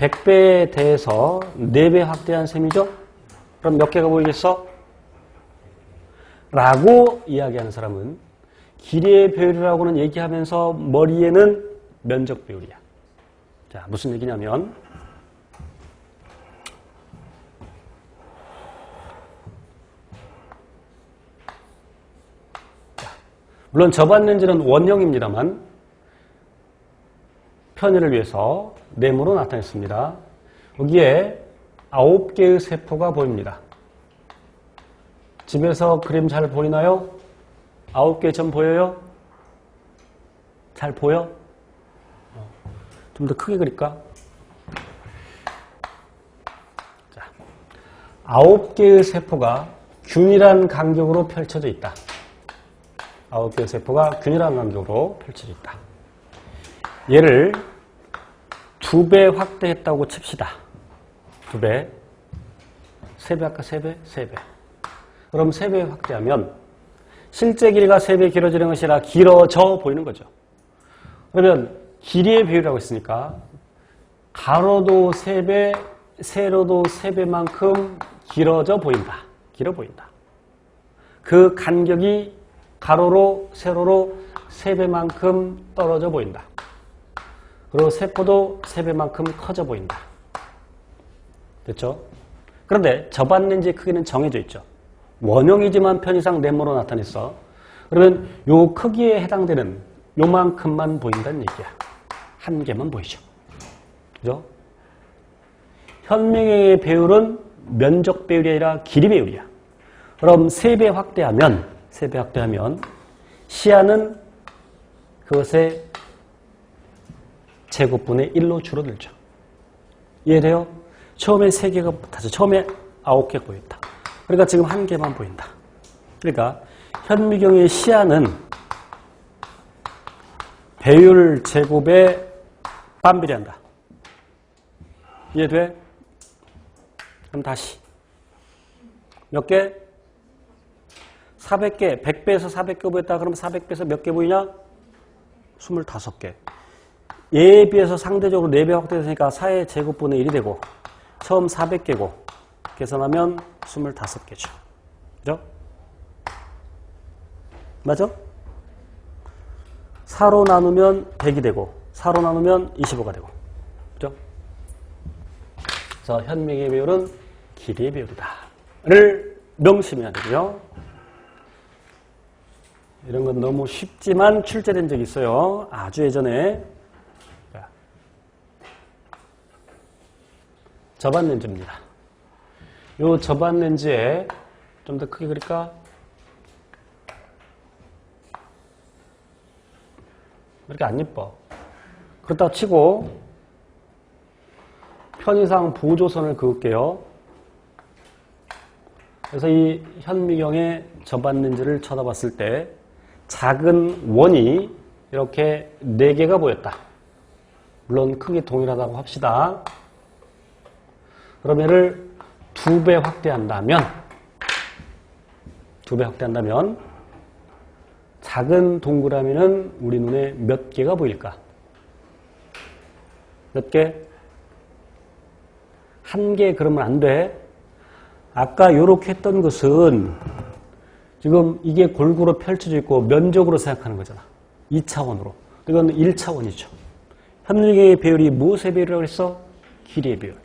100배에 대해서 4배 확대한 셈이죠? 그럼 몇 개가 보이겠어? 라고 이야기하는 사람은 길이의 배율이라고는 얘기하면서 머리에는 면적 배율이야. 자, 무슨 얘기냐면 물론 저반렌즈는 원형입니다만 편의를 위해서 네모로 나타냈습니다. 여기에 9개의 세포가 보입니다. 집에서 그림 잘 보이나요? 9개 점 보여요? 잘 보여? 좀 더 크게 그릴까? 자, 9개의 세포가 균일한 간격으로 펼쳐져 있다. 9개의 세포가 균일한 간격으로 펼쳐져 있다. 얘를 두 배 확대했다고 칩시다. 두 배. 세 배 아까 세 배? 세 배. 그럼 세 배 확대하면 실제 길이가 세 배 길어지는 것이 아니라 길어져 보이는 거죠. 그러면 길이의 비율이라고 했으니까 가로도 세 배, 세로도 세 배만큼 길어져 보인다. 길어 보인다. 그 간격이 가로로 세로로 세 배만큼 떨어져 보인다. 그리고 세포도 세 배만큼 커져 보인다. 됐죠? 그런데 저반 렌즈의 크기는 정해져 있죠. 원형이지만 편의상 네모로 나타냈어. 그러면 요 크기에 해당되는 요만큼만 보인다는 얘기야. 한 개만 보이죠. 그죠? 현명의 배율은 면적 배율이 아니라 길이 배율이야. 그럼 세 배 확대하면, 세 배 확대하면 시야는 그것의 제곱분의 1로 줄어들죠. 이해돼요? 처음에 3개가 붙어서 처음에 9개 보였다. 그러니까 지금 한 개만 보인다. 그러니까 현미경의 시야는 배율 제곱에 반비례한다. 이해돼? 그럼 다시 몇 개? 400개, 100배에서 400개 보였다. 그럼 400배에서 몇 개 보이냐? 25개. 얘에 비해서 상대적으로 4배 확대됐으니까 4의 제곱분의 1이 되고 처음 400개고 계산하면 25개죠. 그죠? 맞아? 4로 나누면 100이 되고 4로 나누면 25가 되고 그죠? 그래서 현명의 비율은 길이의 비율이다. 를 명심해야 되고요. 이런 건 너무 쉽지만 출제된 적이 있어요. 아주 예전에 저반 렌즈입니다. 요 저반 렌즈에 좀 더 크게 그릴까? 이렇게 안 예뻐. 그렇다고 치고 편의상 보조선을 그을게요. 그래서 이 현미경의 저반 렌즈를 쳐다봤을 때 작은 원이 이렇게 4개가 보였다. 물론 크기 동일하다고 합시다. 그럼 얘를 두 배 확대한다면 두 배 확대한다면 작은 동그라미는 우리 눈에 몇 개가 보일까? 몇 개? 한 개 그러면 안 돼. 아까 이렇게 했던 것은 지금 이게 골고루 펼쳐져 있고 면적으로 생각하는 거잖아. 2차원으로. 이건 1차원이죠. 현미경의 배율이 무엇의 배율이라고 했어? 길이의 배율.